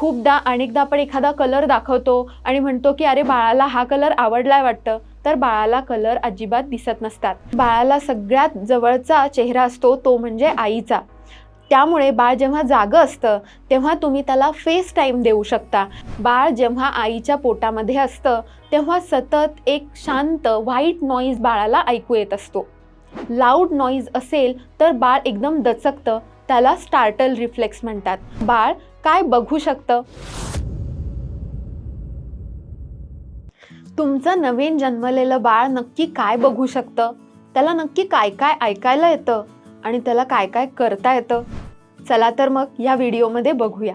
खूपदा अनेकदा आपण एखादा कलर दाखवतो आणि म्हणतो की अरे बाळाला हा कलर आवडलाय वाटतं. तर बाळाला कलर अजिबात दिसत नसतात. बाळाला सगळ्यात जवळचा चेहरा असतो तो म्हणजे आईचा. त्यामुळे बाळ जेव्हा जागं असतं तेव्हा तुम्ही त्याला फेस टाईम देऊ शकता. बाळ जेव्हा आईच्या पोटामध्ये असतं तेव्हा सतत एक शांत व्हाईट नॉईज बाळाला ऐकू येत असतो. लाऊड नॉईज असेल तर बाळ एकदम दचकतं. त्याला स्टार्टल रिफ्लेक्स म्हणतात. बाळ काय बघू शकतं? तुमचं नवीन जन्मलेलं बाळ नक्की काय बघू शकतं? त्याला नक्की काय काय ऐकायला येतं? आणि त्याला काय काय करता येतं? चला तर मग या व्हिडिओमध्ये बघूया.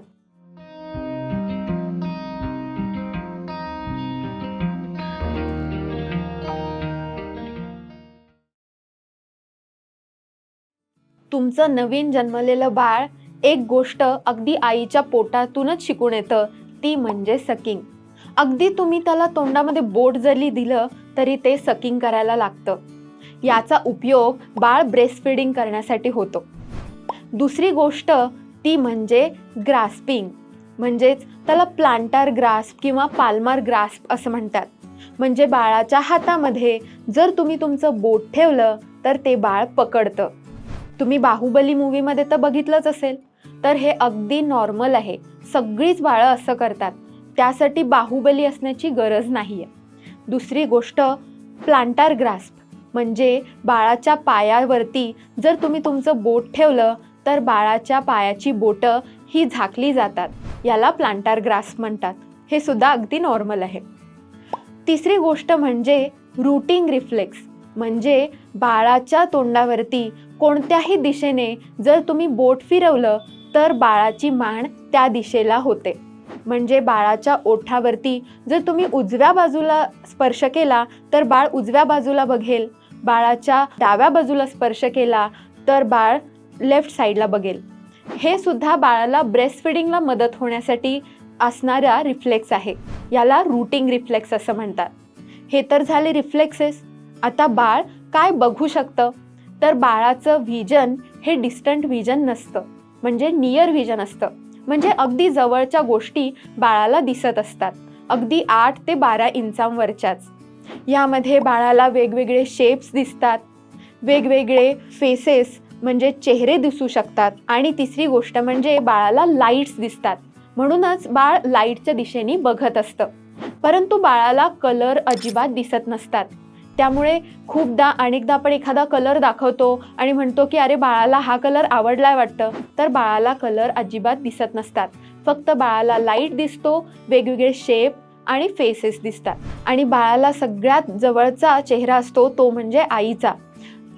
तुमचं नवीन जन्मलेलं बाळ एक गोष्ट अगदी आईच्या पोटातूनच शिकून येतं ती म्हणजे सकिंग अगदी तुम्ही त्याला तोंडामध्ये बोट जरी दिलं तरी ते सकिंग करायला लागतं. याचा उपयोग बाळ ब्रेस्ट फिडिंग करण्यासाठी होतो. दुसरी गोष्ट ती म्हणजे ग्रास्पिंग म्हणजेच त्याला प्लांटार ग्रास्प किंवा पाल्मार ग्रास्प असं म्हणतात. म्हणजे बाळाच्या हातामध्ये जर तुम्ही तुमचं बोट ठेवलं तर ते बाळ पकडतं. तुम्ही बाहुबली मूवीमध्ये तर बघितलंच असेल. तर हे अगदी नॉर्मल आहे. सगळीच बाळं असं करतात. त्यासाठी बाहुबली असण्याची गरज नाही आहे दुसरी गोष्ट प्लांटार ग्रास्प म्हणजे बाळाच्या पायावरती जर तुम्ही तुमचं बोट ठेवलं तर बाळाच्या पायाची बोटं ही झाकली जातात. याला प्लांटार ग्रास्प म्हणतात. हे सुद्धा अगदी नॉर्मल आहे. तिसरी गोष्ट म्हणजे रूटिंग रिफ्लेक्स म्हणजे बाळाच्या तोंडावरती कोणत्याही दिशेने जर तुम्ही बोट फिरवलं तर बाळाची मान त्या दिशेला होते. म्हणजे बाळाच्या ओठावरती जर तुम्ही उजव्या बाजूला स्पर्श केला तर बाळ उजव्या बाजूला बघेल. बाळाच्या डाव्या बाजूला स्पर्श केला तर बाळ लेफ्ट साईडला बघेल. हे सुद्धा बाळाला ब्रेस्ट फिडिंगला मदत होण्यासाठी असणारा रिफ्लेक्स आहे. याला रूटिंग रिफ्लेक्स असं म्हणतात. हे तर झाले रिफ्लेक्सेस आता बाळ काय बघू शकतं? तर बाळाचं व्हिजन हे डिस्टंट व्हिजन नसतं. म्हणजे नियर व्हिजन असतं. म्हणजे अगदी जवळच्या गोष्टी बाळाला दिसत असतात. अगदी आठ ते बारा इंचांवरच्याच. यामध्ये बाळाला वेगवेगळे शेप्स दिसतात. वेगवेगळे फेसेस म्हणजे चेहरे दिसू शकतात. आणि तिसरी गोष्ट म्हणजे बाळाला लाईट्स दिसतात. म्हणूनच बाळ लाईटच्या दिशेने बघत असतं. परंतु बाळाला कलर अजिबात दिसत नसतात. त्यामुळे खूपदा अनेकदा आपण एखादा कलर दाखवतो आणि म्हणतो की अरे बाळाला हा कलर आवडलाय वाटतं. तर बाळाला कलर अजिबात दिसत नसतात. फक्त बाळाला लाइट दिसतो वेगवेगळे शेप आणि फेसेस दिसतात. आणि बाळाला सगळ्यात जवळचा चेहरा असतो तो म्हणजे आईचा.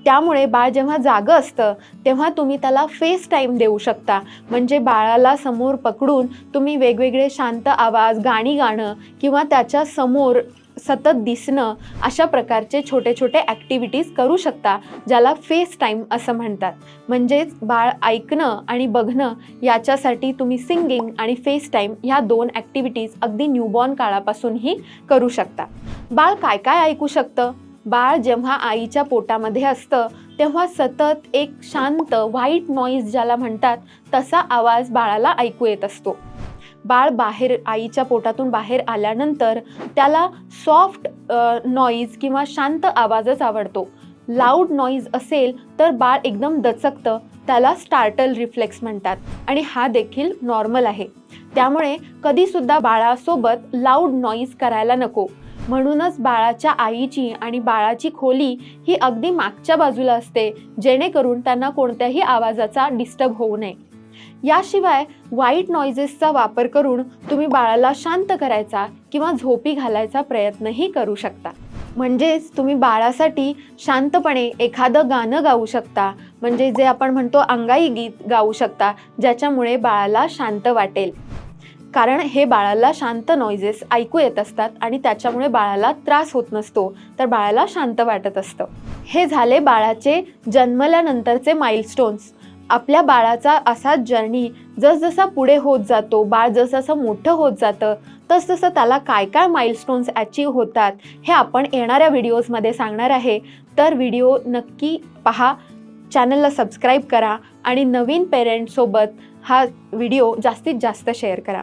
त्यामुळे बाळ जेव्हा जागं असतं तेव्हा तुम्ही त्याला फेस टाईम देऊ शकता. म्हणजे बाळाला समोर पकडून तुम्ही वेगवेगळे शांत आवाज गाणी गाणं किंवा त्याच्यासमोर सतत दिसणं अशा प्रकारचे छोटे छोटे ॲक्टिव्हिटीज करू शकता ज्याला फेस टाईम असं म्हणतात. म्हणजेच बाळ ऐकणं आणि बघणं याच्यासाठी तुम्ही सिंगिंग आणि फेस टाईम ह्या दोन ॲक्टिव्हिटीज अगदी न्यूबॉर्न काळापासूनही करू शकता. बाळ काय काय ऐकू शकतं? बाळ जेव्हा आईच्या पोटामध्ये असतं तेव्हा सतत एक शांत व्हाईट नॉईज ज्याला म्हणतात तसा आवाज बाळाला ऐकू येत असतो. बाळ बाहेर आईच्या पोटातून बाहेर आल्यानंतर त्याला सॉफ्ट नॉईज किंवा शांत आवाजच आवडतो. लाऊड नॉईज असेल तर बाळ एकदम दचकतं. त्याला स्टार्टल रिफ्लेक्स म्हणतात आणि हा देखील नॉर्मल आहे. त्यामुळे कधीसुद्धा बाळासोबत लाऊड नॉईज करायला नको. म्हणूनच बाळाच्या आईची आणि बाळाची खोली ही अगदी मागच्या बाजूला असते जेणेकरून त्यांना कोणत्याही आवाजाचा डिस्टर्ब होऊ नये. याशिवाय व्हाईट नॉइजेसचा वापर करून तुम्ही बाळाला शांत करायचा किंवा झोपी घालायचा प्रयत्नही करू शकता. म्हणजेच तुम्ही बाळासाठी शांतपणे एखादं गाणं गाऊ शकता. म्हणजे जे आपण म्हणतो अंगाई गीत गाऊ शकता ज्याच्यामुळे बाळाला शांत वाटेल. कारण हे बाळाला शांत नॉइजेस ऐकू येत असतात आणि त्याच्यामुळे बाळाला त्रास होत नसतो तर बाळाला शांत वाटत असतं. हे झाले बाळाचे जन्मल्यानंतरचे माइलस्टोन्स आपल्या बाळाचा असा जर्नी जसजसा पुढे होत जातो बाळ जसजसं मोठं होत जातं तसतसं त्याला काय काय माइलस्टोन्स अचीव होतात हे आपण येणाऱ्या व्हिडिओजमध्ये सांगणार आहे. तर व्हिडिओ नक्की पहा चॅनलला सबस्क्राईब करा आणि नवीन पेरेंट्ससोबत हा व्हिडिओ जास्तीत जास्त शेअर करा.